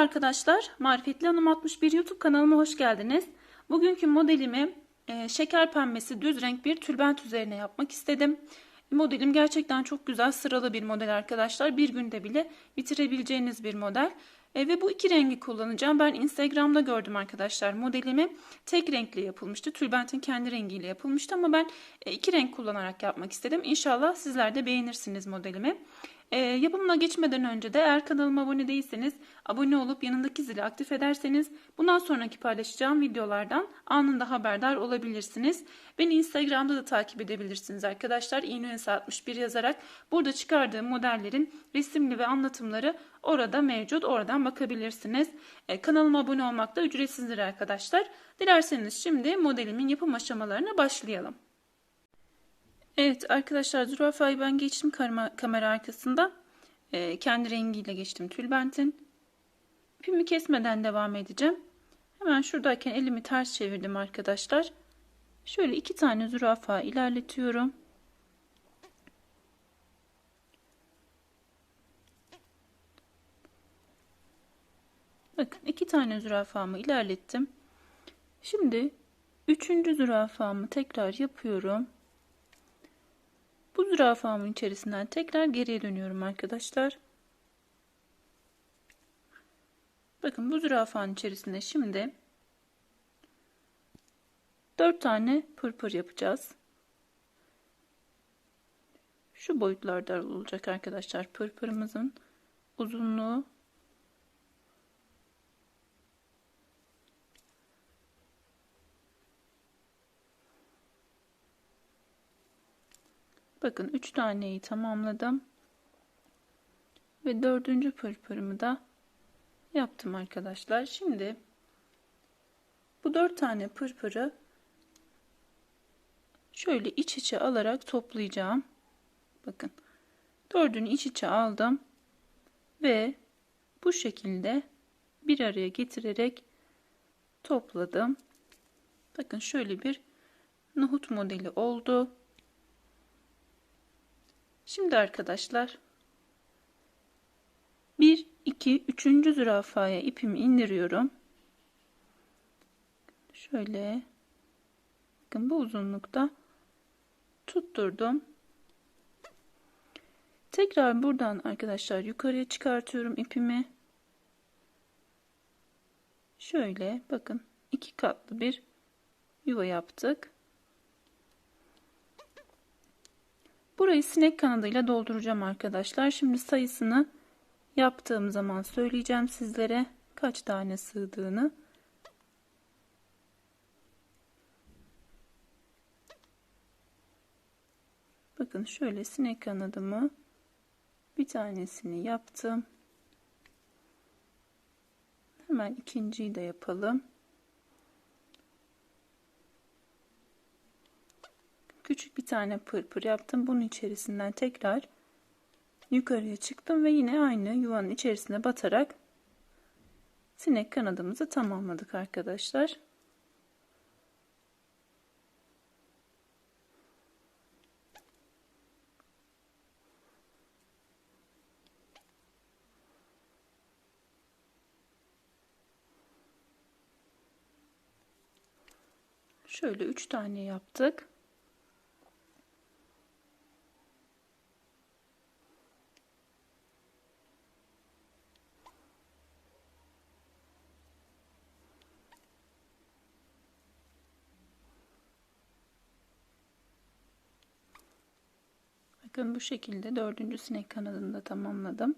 arkadaşlar. Marifetli Hanım 61 YouTube kanalıma hoş geldiniz. Bugünkü modelimi e, şeker pembesi düz renk bir tülbent üzerine yapmak istedim. Modelim gerçekten çok güzel sıralı bir model arkadaşlar. Bir günde bile bitirebileceğiniz bir model. E, ve bu iki rengi kullanacağım. Ben Instagram'da gördüm arkadaşlar modelimi. Tek renkli yapılmıştı. Tülbentin kendi rengiyle yapılmıştı ama ben e, iki renk kullanarak yapmak istedim. İnşallah sizler de beğenirsiniz modelimi. E, yapımına geçmeden önce de eğer kanalıma abone değilseniz abone olup yanındaki zili aktif ederseniz bundan sonraki paylaşacağım videolardan anında haberdar olabilirsiniz. Beni Instagram'da da takip edebilirsiniz arkadaşlar. İğnesi 61 yazarak burada çıkardığım modellerin resimli ve anlatımları orada mevcut. Oradan bakabilirsiniz. E, kanalıma abone olmak da ücretsizdir arkadaşlar. Dilerseniz şimdi modelimin yapım aşamalarına başlayalım. Evet arkadaşlar zürafayı ben geçtim kamera arkasında. Ee, kendi rengiyle geçtim tülbentin. İpimi kesmeden devam edeceğim. Hemen şuradayken elimi ters çevirdim arkadaşlar. Şöyle iki tane zürafa ilerletiyorum. Bakın iki tane zürafamı ilerlettim. Şimdi üçüncü zürafamı tekrar yapıyorum. Bu zürafamın içerisinden tekrar geriye dönüyorum arkadaşlar. Bakın bu zürafanın içerisinde şimdi 4 tane pırpır yapacağız. Şu boyutlarda olacak arkadaşlar pırpırımızın uzunluğu Bakın 3 taneyi tamamladım. Ve dördüncü pırpırımı da yaptım arkadaşlar. Şimdi bu 4 tane pırpırı şöyle iç içe alarak toplayacağım. Bakın dördünü iç içe aldım ve bu şekilde bir araya getirerek topladım. Bakın şöyle bir nohut modeli oldu. Şimdi arkadaşlar 1 2 3. zürafaya ipimi indiriyorum. Şöyle bakın bu uzunlukta tutturdum. Tekrar buradan arkadaşlar yukarıya çıkartıyorum ipimi. Şöyle bakın iki katlı bir yuva yaptık. Burayı sinek kanadıyla dolduracağım arkadaşlar. Şimdi sayısını yaptığım zaman söyleyeceğim sizlere kaç tane sığdığını. Bakın şöyle sinek kanadımı bir tanesini yaptım. Hemen ikinciyi de yapalım. Küçük bir tane pırpır yaptım. Bunun içerisinden tekrar yukarıya çıktım ve yine aynı yuvanın içerisine batarak sinek kanadımızı tamamladık arkadaşlar. Şöyle üç tane yaptık. Bakın bu şekilde dördüncü sinek kanadını da tamamladım.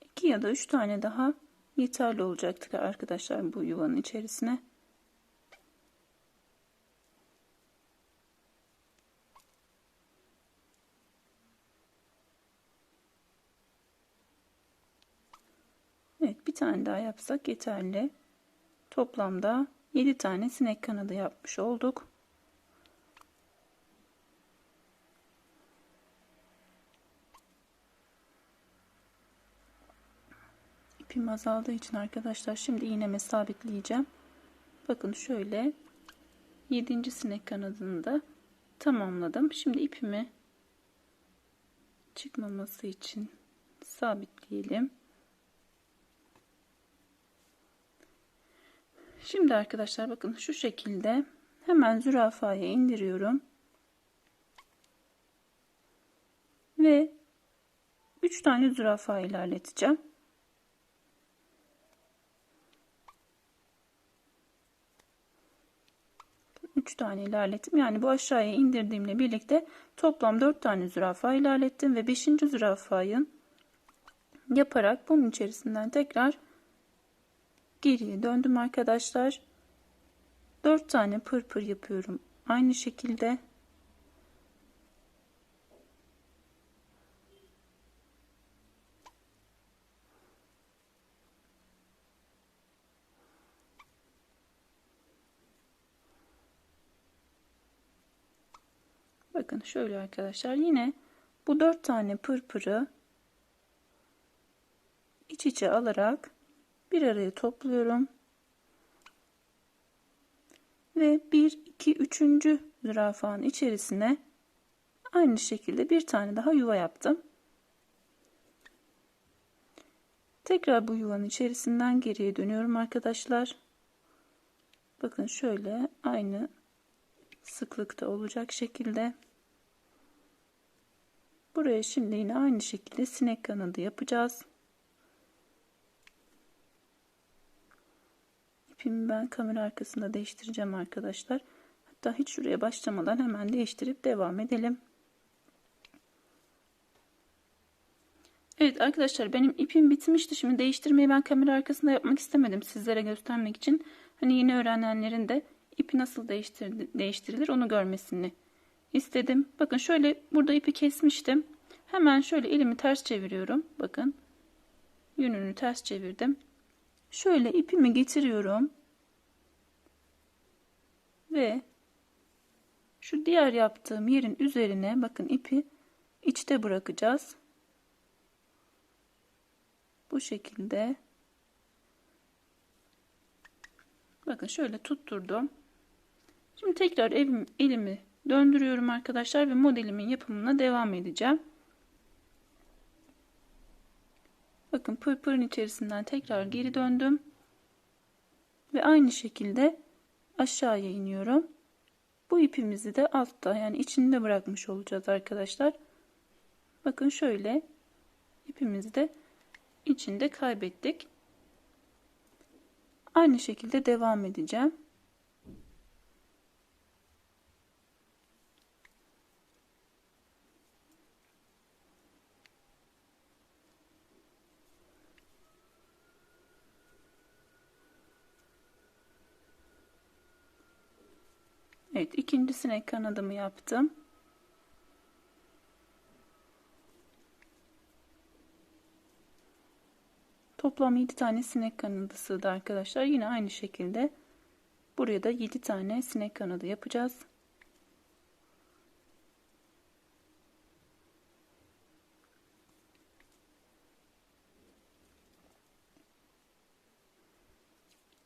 İki ya da üç tane daha yeterli olacaktır arkadaşlar bu yuvanın içerisine. Evet bir tane daha yapsak yeterli. Toplamda 7 tane sinek kanadı yapmış olduk. ipim azaldığı için arkadaşlar şimdi iğneme sabitleyeceğim. Bakın şöyle 7. sinek kanadını da tamamladım. Şimdi ipimi çıkmaması için sabitleyelim. Şimdi arkadaşlar bakın şu şekilde hemen zürafaya indiriyorum. Ve 3 tane zürafa ilerleteceğim. Üç tane ilerlettim. Yani bu aşağıya indirdiğimle birlikte toplam 4 tane zürafa ilerlettim ve 5. zürafayı yaparak bunun içerisinden tekrar geriye döndüm arkadaşlar. 4 tane pırpır yapıyorum. Aynı şekilde Bakın şöyle arkadaşlar yine bu dört tane pırpırı iç içe alarak bir araya topluyorum. Ve 1 2 3. zürafanın içerisine aynı şekilde bir tane daha yuva yaptım. Tekrar bu yuvanın içerisinden geriye dönüyorum arkadaşlar. Bakın şöyle aynı sıklıkta olacak şekilde Buraya şimdi yine aynı şekilde sinek kanadı yapacağız. İpimi ben kamera arkasında değiştireceğim arkadaşlar. Hatta hiç şuraya başlamadan hemen değiştirip devam edelim. Evet arkadaşlar benim ipim bitmişti. Şimdi değiştirmeyi ben kamera arkasında yapmak istemedim sizlere göstermek için. Hani yeni öğrenenlerin de ipi nasıl değiştirilir onu görmesini istedim. Bakın şöyle burada ipi kesmiştim. Hemen şöyle elimi ters çeviriyorum. Bakın yönünü ters çevirdim. Şöyle ipimi getiriyorum. Ve şu diğer yaptığım yerin üzerine bakın ipi içte bırakacağız. Bu şekilde. Bakın şöyle tutturdum. Şimdi tekrar elim, elimi döndürüyorum arkadaşlar ve modelimin yapımına devam edeceğim. Bakın pırpırın içerisinden tekrar geri döndüm. Ve aynı şekilde aşağıya iniyorum. Bu ipimizi de altta yani içinde bırakmış olacağız arkadaşlar. Bakın şöyle ipimizi de içinde kaybettik. Aynı şekilde devam edeceğim. Evet ikinci sinek kanadımı yaptım. Toplam 7 tane sinek kanadı sığdı arkadaşlar. Yine aynı şekilde buraya da 7 tane sinek kanadı yapacağız.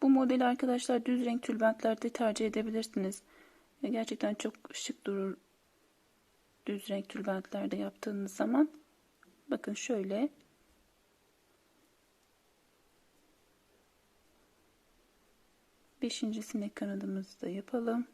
Bu modeli arkadaşlar düz renk tülbentlerde tercih edebilirsiniz. Gerçekten çok şık durur düz renk tülbentlerde yaptığınız zaman. Bakın şöyle. Beşinci sinek kanadımızı da yapalım.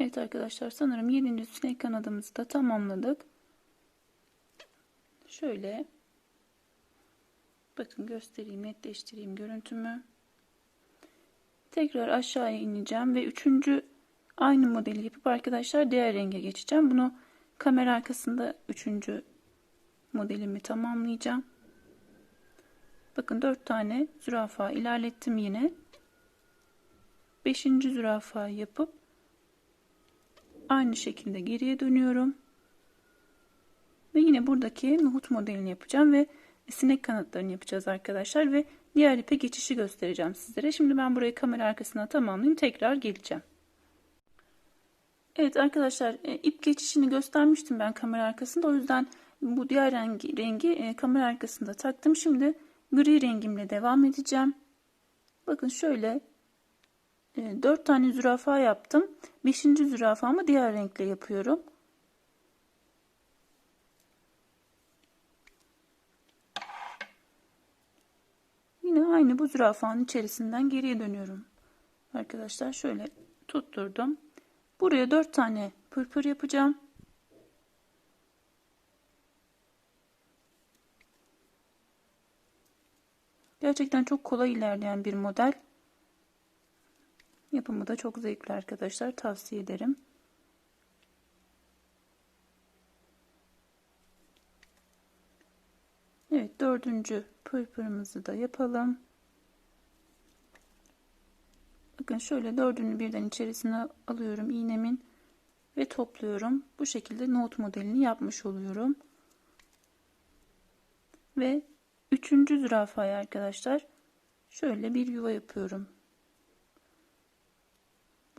Evet arkadaşlar sanırım 7. sinek kanadımızı da tamamladık. Şöyle bakın göstereyim netleştireyim görüntümü. Tekrar aşağıya ineceğim ve 3. aynı modeli yapıp arkadaşlar diğer renge geçeceğim. Bunu kamera arkasında üçüncü modelimi tamamlayacağım. Bakın 4 tane zürafa ilerlettim yine. 5. zürafa yapıp aynı şekilde geriye dönüyorum. Ve yine buradaki nohut modelini yapacağım ve sinek kanatlarını yapacağız arkadaşlar ve diğer ipe geçişi göstereceğim sizlere. Şimdi ben burayı kamera arkasına tamamlayayım. Tekrar geleceğim. Evet arkadaşlar e, ip geçişini göstermiştim ben kamera arkasında. O yüzden bu diğer rengi, rengi e, kamera arkasında taktım. Şimdi gri rengimle devam edeceğim. Bakın şöyle 4 tane zürafa yaptım. 5. zürafamı diğer renkle yapıyorum. Yine aynı bu zürafanın içerisinden geriye dönüyorum. Arkadaşlar şöyle tutturdum. Buraya 4 tane pırpır yapacağım. Gerçekten çok kolay ilerleyen bir model. Yapımı da çok zevkli arkadaşlar. Tavsiye ederim. Evet dördüncü pırpırımızı da yapalım. Bakın şöyle dördünü birden içerisine alıyorum iğnemin ve topluyorum. Bu şekilde nohut modelini yapmış oluyorum. Ve üçüncü zürafaya arkadaşlar şöyle bir yuva yapıyorum.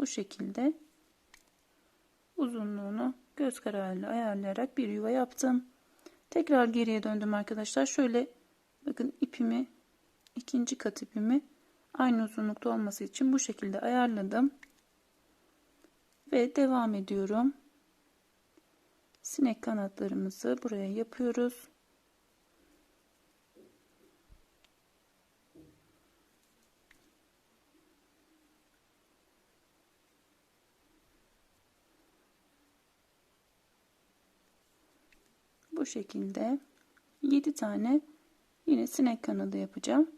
Bu şekilde uzunluğunu göz kararıyla ayarlayarak bir yuva yaptım. Tekrar geriye döndüm arkadaşlar. Şöyle bakın ipimi ikinci kat ipimi aynı uzunlukta olması için bu şekilde ayarladım. Ve devam ediyorum. Sinek kanatlarımızı buraya yapıyoruz. Bu şekilde 7 tane yine sinek kanadı yapacağım.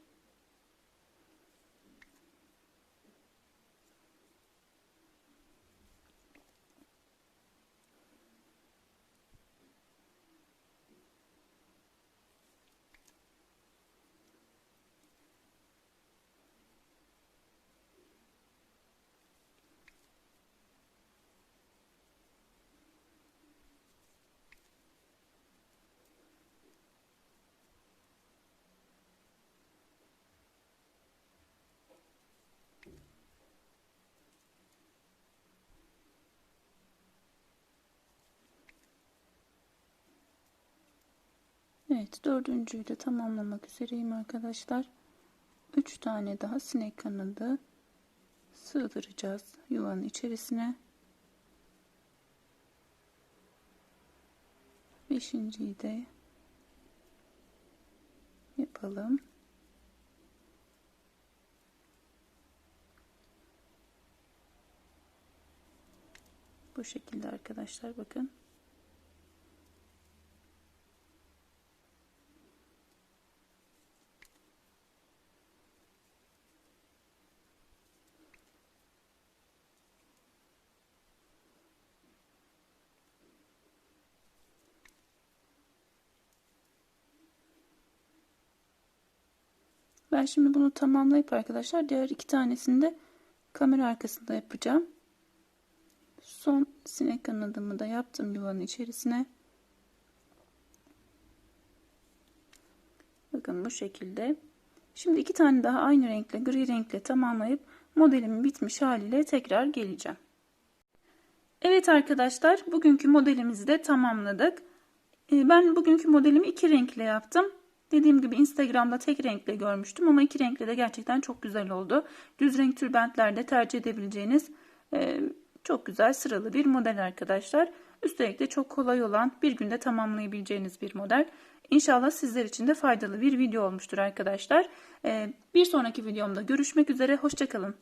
Evet dördüncüyü de tamamlamak üzereyim arkadaşlar. Üç tane daha sinek kanadı sığdıracağız yuvanın içerisine. Beşinciyi de yapalım. Bu şekilde arkadaşlar bakın. Ben şimdi bunu tamamlayıp arkadaşlar diğer iki tanesini de kamera arkasında yapacağım. Son sinek kanadımı da yaptım yuvanın içerisine. Bakın bu şekilde. Şimdi iki tane daha aynı renkle gri renkle tamamlayıp modelimin bitmiş haliyle tekrar geleceğim. Evet arkadaşlar bugünkü modelimizi de tamamladık. Ee, ben bugünkü modelimi iki renkle yaptım. Dediğim gibi Instagram'da tek renkle görmüştüm ama iki renkle de gerçekten çok güzel oldu. Düz renk tülbentlerde tercih edebileceğiniz e, çok güzel sıralı bir model arkadaşlar. Üstelik de çok kolay olan bir günde tamamlayabileceğiniz bir model. İnşallah sizler için de faydalı bir video olmuştur arkadaşlar. E, bir sonraki videomda görüşmek üzere. Hoşçakalın.